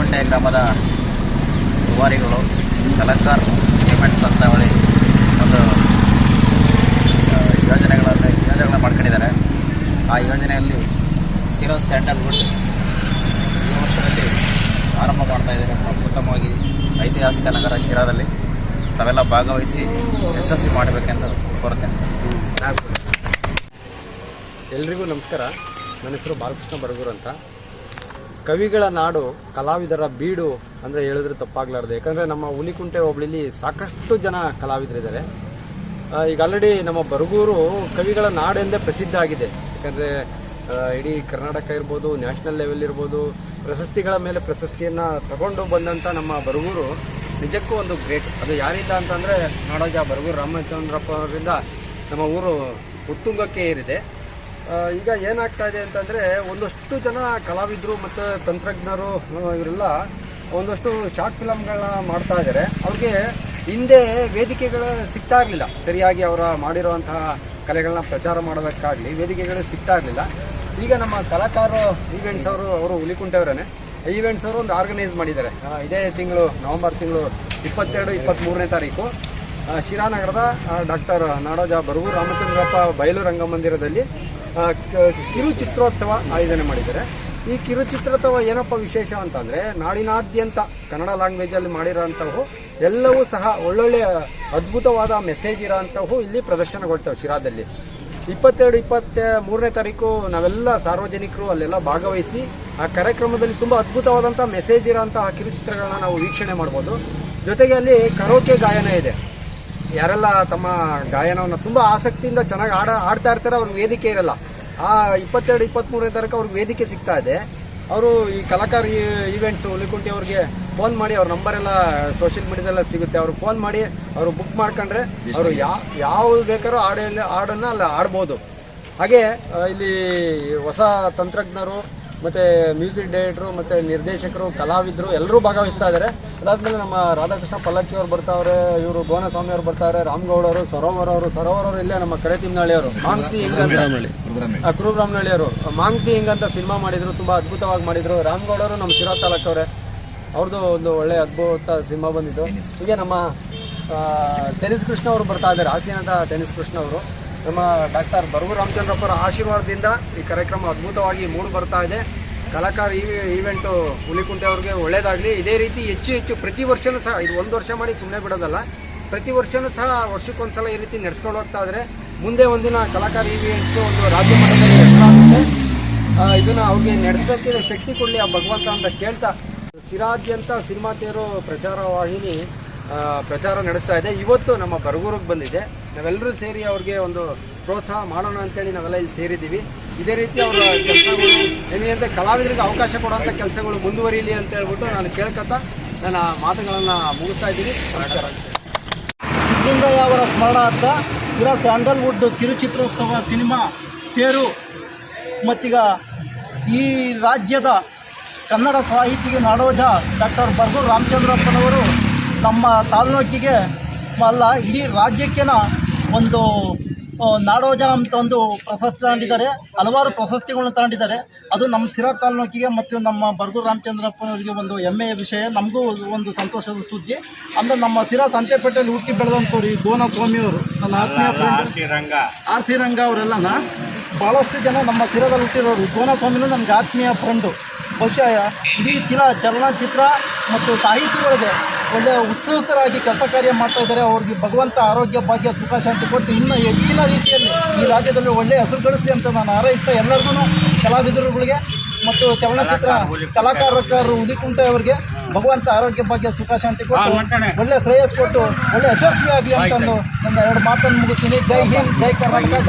ಹುಲಿಕುಂಟೆ ಗ್ರಾಮದ ದುವಾರಿಗಳು ಕಲಂಕಾರ್ ಪೇಮೆಂಟ್ಸ್ ಅಂತ ಹೇಳಿ ಒಂದು ಯೋಜನೆಗಳನ್ನು, ಯೋಜನೆಗಳನ್ನ ಮಾಡ್ಕೊಂಡಿದ್ದಾರೆ. ಆ ಯೋಜನೆಯಲ್ಲಿ ಸಿರೋ ಸ್ಯಾಂಡಲ್ವುಡ್ ಈ ವರ್ಷದಲ್ಲಿ ಆರಂಭ ಮಾಡ್ತಾ ಇದ್ದಾರೆ. ಉತ್ತಮವಾಗಿ ಐತಿಹಾಸಿಕ ನಗರ ಶಿರಾದಲ್ಲಿ. ತಾವೆಲ್ಲ ಭಾಗವಹಿಸಿ ಯಶಸ್ವಿ ಮಾಡಬೇಕೆಂದು ಕೋರುತ್ತೇನೆ. ಎಲ್ರಿಗೂ ನಮಸ್ಕಾರ. ನನ್ನ ಹೆಸರು ಬಾಲಕೃಷ್ಣ ಬರಗೂರು ಅಂತ. ಕವಿಗಳ ನಾಡು, ಕಲಾವಿದರ ಬೀಡು ಅಂದರೆ ಹೇಳಿದ್ರೆ ತಪ್ಪಾಗ್ಲಾರ್ದು. ಯಾಕಂದರೆ ನಮ್ಮ ಹುಲಿಕುಂಟೆ ಹೋಬಳಿಲಿ ಸಾಕಷ್ಟು ಜನ ಕಲಾವಿದರಿದ್ದಾರೆ ಈಗ ಆಲ್ರೆಡಿ ನಮ್ಮ ಬರಗೂರು ಕವಿಗಳ ನಾಡೆಂದೇ ಪ್ರಸಿದ್ಧ ಆಗಿದೆ. ಯಾಕಂದರೆ ಇಡೀ ಕರ್ನಾಟಕ ಇರ್ಬೋದು, ನ್ಯಾಷನಲ್ ಲೆವೆಲ್ ಇರ್ಬೋದು, ಪ್ರಶಸ್ತಿಗಳ ಮೇಲೆ ಪ್ರಶಸ್ತಿಯನ್ನು ತಗೊಂಡು ಬಂದಂಥ ನಮ್ಮ ಬರಗೂರು ನಿಜಕ್ಕೂ ಒಂದು ಗ್ರೇಟ್. ಅದು ಯಾರಿಂದ ಅಂತಂದರೆ ನಾಡೋಜ ಬರಗೂರು ರಾಮಚಂದ್ರಪ್ಪ ಅವರಿಂದ ನಮ್ಮ ಊರು ಉತ್ತುಂಗಕ್ಕೆ ಏರಿದೆ. ಈಗ ಏನಾಗ್ತಾ ಇದೆ ಅಂತಂದರೆ ಒಂದಷ್ಟು ಜನ ಕಲಾವಿದರು ಮತ್ತು ತಂತ್ರಜ್ಞರು ಇವರೆಲ್ಲ ಒಂದಷ್ಟು ಶಾರ್ಟ್ ಫಿಲಮ್ಗಳನ್ನ ಮಾಡ್ತಾ ಇದ್ದಾರೆ ಅವ್ರಿಗೆ ಹಿಂದೆ ವೇದಿಕೆಗಳು ಸಿಗ್ತಾ ಇರಲಿಲ್ಲ. ಸರಿಯಾಗಿ ಅವರ ಮಾಡಿರುವಂತಹ ಕಲೆಗಳನ್ನ ಪ್ರಚಾರ ಮಾಡೋದಕ್ಕಾಗಲಿ ವೇದಿಕೆಗಳು ಸಿಗ್ತಾ ಇರಲಿಲ್ಲ. ಈಗ ನಮ್ಮ ಕಲಾಕಾರರು ಈವೆಂಟ್ಸ್ ಅವರು ಅವರು ಹುಲಿಕುಂಟೆಯವರೇ ಈವೆಂಟ್ಸ್ ಅವರು ಒಂದು ಆರ್ಗನೈಸ್ ಮಾಡಿದ್ದಾರೆ. ಇದೇ ತಿಂಗಳು, ನವೆಂಬರ್ ತಿಂಗಳು ಇಪ್ಪತ್ತೆರಡು ಇಪ್ಪತ್ತ್ಮೂರನೇ ತಾರೀಕು. ಶಿರಾನಗರದ ಡಾಕ್ಟರ್ ನಾಡೋಜ ಬರಗೂರು ರಾಮಚಂದ್ರಪ್ಪ ಬಯಲು ರಂಗಮಂದಿರದಲ್ಲಿ ಆ, ಕ- ಕಿರು ಚಿತ್ರೋತ್ಸವ ಆಯೋಜನೆ ಮಾಡಿದ್ದಾರೆ. ಈ ಕಿರುಚಿತ್ರೋತ್ಸವ ಏನಪ್ಪ ವಿಶೇಷ ಅಂತಂದರೆ ನಾಡಿನಾದ್ಯಂತ ಕನ್ನಡ ಲ್ಯಾಂಗ್ವೇಜಲ್ಲಿ ಮಾಡಿರೋಂಥವು ಎಲ್ಲವೂ ಸಹ ಒಳ್ಳೊಳ್ಳೆ ಅದ್ಭುತವಾದ ಮೆಸೇಜ್ ಇರೋಂಥವು ಇಲ್ಲಿ ಪ್ರದರ್ಶನಗೊಳ್ತವೆ ಶಿರಾದಲ್ಲಿ. ಇಪ್ಪತ್ತೆರಡು ಇಪ್ಪತ್ತ ಮೂರನೇ ತಾರೀಕು ನಾವೆಲ್ಲ ಸಾರ್ವಜನಿಕರು ಅಲ್ಲೆಲ್ಲ ಭಾಗವಹಿಸಿ ಆ ಕಾರ್ಯಕ್ರಮದಲ್ಲಿ ತುಂಬ ಅದ್ಭುತವಾದಂಥ ಮೆಸೇಜ್ ಇರೋಂತಹ ಕಿರುಚಿತ್ರಗಳನ್ನ ನಾವು ವೀಕ್ಷಣೆ ಮಾಡ್ಬೋದು. ಜೊತೆಗೆ ಅಲ್ಲಿ ಕರೋಕೆ ಗಾಯನ ಇದೆ. ಯಾರೆಲ್ಲ ತಮ್ಮ ಗಾಯನವನ್ನು ತುಂಬ ಆಸಕ್ತಿಯಿಂದ ಚೆನ್ನಾಗಿ ಆಡ ಆಡ್ತಾ ಇರ್ತಾರೆ ಅವ್ರಿಗೆ ವೇದಿಕೆ ಇರಲ್ಲ. ಆ ಇಪ್ಪತ್ತೆರಡು ಇಪ್ಪತ್ತ್ಮೂರನೇ ತಾರೀಕು ಅವ್ರಿಗೆ ವೇದಿಕೆ ಸಿಗ್ತಾ ಇದೆ. ಅವರು ಈ ಕಲಾಕಾರ ಈವೆಂಟ್ಸ್ ಹುಲಿಕುಂಟಿ ಅವ್ರಿಗೆ ಫೋನ್ ಮಾಡಿ ಅವ್ರ ನಂಬರ್ ಎಲ್ಲ ಸೋಷಿಯಲ್ ಮೀಡಿಯಾದಲ್ಲ ಸಿಗುತ್ತೆ. ಅವ್ರು ಫೋನ್ ಮಾಡಿ ಅವರು ಬುಕ್ ಮಾಡ್ಕೊಂಡ್ರೆ ಅವರು ಯಾವ ಯಾವ್ದು ಬೇಕಾದ್ರೂ ಹಾಡಲ್ಲಿ ಹಾಡನ್ನು ಅಲ್ಲಿ ಆಡ್ಬೋದು. ಹಾಗೆ ಇಲ್ಲಿ ಹೊಸ ತಂತ್ರಜ್ಞರು ಮತ್ತು ಮ್ಯೂಸಿಕ್ ಡೈರೆಕ್ಟ್ರು ಮತ್ತು ನಿರ್ದೇಶಕರು ಕಲಾವಿದರು ಎಲ್ಲರೂ ಭಾಗವಹಿಸ್ತಾ ಇದ್ದಾರೆ ಅದಾದ್ಮೇಲೆ ನಮ್ಮ ರಾಧಾಕೃಷ್ಣ ಪಲ್ಲಕ್ಕಿ ಅವರು ಬರ್ತಾವ್ರೆ ಇವರು ಗೋನಸ್ವಾಮಿ ಅವರು ಬರ್ತಾರೆ ರಾಮಗೌಡ ಅವರು ಸರೋವರ ಅವರು ಸರೋವರ ಅವರು ಇಲ್ಲೇ ನಮ್ಮ ಕರೆ ತಿಮ್ನಹಳ್ಳಿ ಅವರು. ಮಾಂಕ್ತಿ ಹಿಂಗಂತ ಕುರುಬ್ರಾಮ್ನಳ್ಳಿ ಅವರು. ಹಿಂಗ್ ಅಂತ ಸಿನಿಮಾ ಮಾಡಿದ್ರು ತುಂಬ ಅದ್ಭುತವಾಗಿ ಮಾಡಿದ್ರು. ರಾಮಗೌಡ ಅವರು ನಮ್ಮ ಶಿರಾ ತಾಲೂಕವ್ರೆ. ಅವ್ರದ್ದು ಒಂದು ಒಳ್ಳೆ ಅದ್ಭುತ ಸಿನಿಮಾ ಬಂದಿದ್ದು. ಹೀಗೆ ನಮ್ಮ ಟೆನಿಸ್ ಕೃಷ್ಣ ಅವರು ಬರ್ತಾ ಇದ್ದಾರೆ ಹಾಸನದ ಟೆನಿಸ್ ಕೃಷ್ಣ ಅವರು. ನಮ್ಮ ಡಾಕ್ಟರ್ ಬರಗು ರಾಮಚಂದ್ರಪ್ಪರ ಆಶೀರ್ವಾದದಿಂದ ಈ ಕಾರ್ಯಕ್ರಮ ಅದ್ಭುತವಾಗಿ ಮೂಡಿ ಬರ್ತಾ ಇದೆ. ಕಲಾಕಾರ ಈ ಈವೆಂಟು ಹುಲಿಕುಂಟೆ ಅವ್ರಿಗೆ ಒಳ್ಳೇದಾಗಲಿ. ಇದೇ ರೀತಿ ಹೆಚ್ಚು ಹೆಚ್ಚು ಪ್ರತಿ ವರ್ಷವೂ ಸಹ, ಇದು ಒಂದು ವರ್ಷ ಮಾಡಿ ಸುಮ್ಮನೆ ಬಿಡೋದಲ್ಲ, ಪ್ರತಿ ವರ್ಷವೂ ಸಹ ವರ್ಷಕ್ಕೊಂದ್ಸಲ ಈ ರೀತಿ ನಡೆಸ್ಕೊಂಡು ಹೋಗ್ತಾ ಇದ್ರೆ ಮುಂದೆ ಒಂದಿನ ಕಲಾಕಾರ ಈವೆಂಟ್ಸು ಒಂದು ರಾಜ್ಯ ಮಟ್ಟದಲ್ಲಿ ಹೆಸರಾಗುತ್ತೆ ಇದನ್ನು ಅವ್ರಿಗೆ ನಡೆಸೋಕ್ಕೆ ಶಕ್ತಿ ಕೊಡಲಿ ಆ ಭಗವಂತ ಅಂತ ಕೇಳ್ತಾ, ಸಿರಾದ್ಯಂತ ಸಿನಿಮಾ ತೇರು ಪ್ರಚಾರ ವಾಹಿನಿ ಪ್ರಚಾರ ನಡೆಸ್ತಾ ಇದೆ. ಇವತ್ತು ನಮ್ಮ ಬರಗೂರಿಗೆ ಬಂದಿದೆ. ನಾವೆಲ್ಲರೂ ಸೇರಿ ಅವ್ರಿಗೆ ಒಂದು ಪ್ರೋತ್ಸಾಹ ಮಾಡೋಣ ಅಂತೇಳಿ ನಾವೆಲ್ಲ ಇಲ್ಲಿ ಸೇರಿದ್ದೀವಿ. ಇದೇ ರೀತಿ ಅವರ ಕೆಲಸಗಳು, ಏನಿದೆ, ಕಲಾವಿದರಿಗೆ ಅವಕಾಶ ಕೊಡುವಂಥ ಕೆಲಸಗಳು ಮುಂದುವರಿಯಲಿ ಅಂತ ಹೇಳ್ಬಿಟ್ಟು ನಾನು ಕೇಳ್ಕೊತಾ ನನ್ನ ಮಾತುಗಳನ್ನು ಮುಗಿಸ್ತಾ ಇದ್ದೀನಿ. ನಮಸ್ಕಾರ ಸಿದ್ದಲಿಂಗಯ್ಯ ಅವರ ಸ್ಮರಣಾರ್ಥ ಸಿರಾ ಸ್ಯಾಂಡಲ್ವುಡ್ ಕಿರುಚಿತ್ರೋತ್ಸವ ಸಿನಿಮಾ ತೇರು ಮತ್ತೀಗ ಈ ರಾಜ್ಯದ ಕನ್ನಡ ಸಾಹಿತಿಗೆ ನಾಡೋಜ ಡಾಕ್ಟರ್ ಬರ್ಗೂರು ರಾಮಚಂದ್ರಪ್ಪನವರು ನಮ್ಮ ತಾಲೂಕಿಗೆ ಅಲ್ಲ ಇಡೀ ರಾಜ್ಯಕ್ಕೆನ ಒಂದು ನಾಡೋಜ ಅಂತ ಒಂದು ಪ್ರಶಸ್ತಿ ತಗೊಂಡಿದ್ದಾರೆ ಹಲವಾರು ಪ್ರಶಸ್ತಿಗಳನ್ನ ತಗೊಂಡಿದ್ದಾರೆ ಅದು ನಮ್ಮ ಸಿರಾ ತಾಲೂಕಿಗೆ ಮತ್ತು ನಮ್ಮ ಬರ್ಗೂರು ರಾಮಚಂದ್ರಪ್ಪನವರಿಗೆ ಒಂದು ಹೆಮ್ಮೆಯ ವಿಷಯ. ನಮಗೂ ಒಂದು ಸಂತೋಷದ ಸುದ್ದಿ. ಅಂದರೆ ನಮ್ಮ ಸಿರಾ ಸಂತೆಪೇಟೆಯಲ್ಲಿ ಹುಟ್ಟಿ ಬೆಳೆದಂಥವ್ರು ಈ ಗೋನ ಸ್ವಾಮಿಯವರು ನನ್ನ ಆತ್ಮೀಯ ಫ್ರೆಂಡ್ ಆರ್ ಸಿ ರಂಗ. ಅವರೆಲ್ಲನ. ಭಾಳಷ್ಟು ಜನ ನಮ್ಮ ಸಿರಾದಲ್ಲಿ ಹುಟ್ಟಿರೋರು. ಗೋನ ಸ್ವಾಮಿನೂ ನಮ್ಗೆ ಆತ್ಮೀಯ ಫ್ರೆಂಡು ಬಹುಶಃ ಇಡೀ ಚಿರ ಚಲನಚಿತ್ರ ಮತ್ತು ಸಾಹಿತಿಗಳಿಗೆ ಒಳ್ಳೆಯ ಉತ್ಸುಕರಾಗಿ ಕೆಲಸ ಕಾರ್ಯ ಮಾಡ್ತಾ ಇದ್ದಾರೆ. ಅವ್ರಿಗೆ ಭಗವಂತ ಆರೋಗ್ಯ ಭಾಗ್ಯ ಸುಖ ಶಾಂತಿ ಕೊಟ್ಟು ಇನ್ನೂ ಹೆಚ್ಚಿನ ರೀತಿಯಲ್ಲಿ ಈ ರಾಜ್ಯದಲ್ಲಿ ಒಳ್ಳೆಯ ಹೆಸರು ಗಳಿಸಲಿ ಅಂತ ನಾನು ಹಾರೈಸ್ತಾ ಎಲ್ಲರಿಗೂ ಕಲಾವಿದರುಗಳಿಗೆ ಮತ್ತು ಚಲನಚಿತ್ರ ಕಲಾಕಾರರು ಉದಿಕುಂಟೆ ಅವರಿಗೆ ಭಗವಂತ ಆರೋಗ್ಯ ಭಾಗ್ಯ ಸುಖ ಶಾಂತಿ ಕೊಟ್ಟು ಒಳ್ಳೆ ಶ್ರೇಯಸ್ ಕೊಟ್ಟು ಒಳ್ಳೆ ಯಶಸ್ವಿ ಆಗಲಿ ಅಂತಂದು ನನ್ನ ಎರಡು ಮಾತನ್ನು ಮುಗಿಸ್ತೀನಿ. ಜೈ ಹಿಂದ್ ಜೈ ಕರ್ನಾಟಕ ಜೈ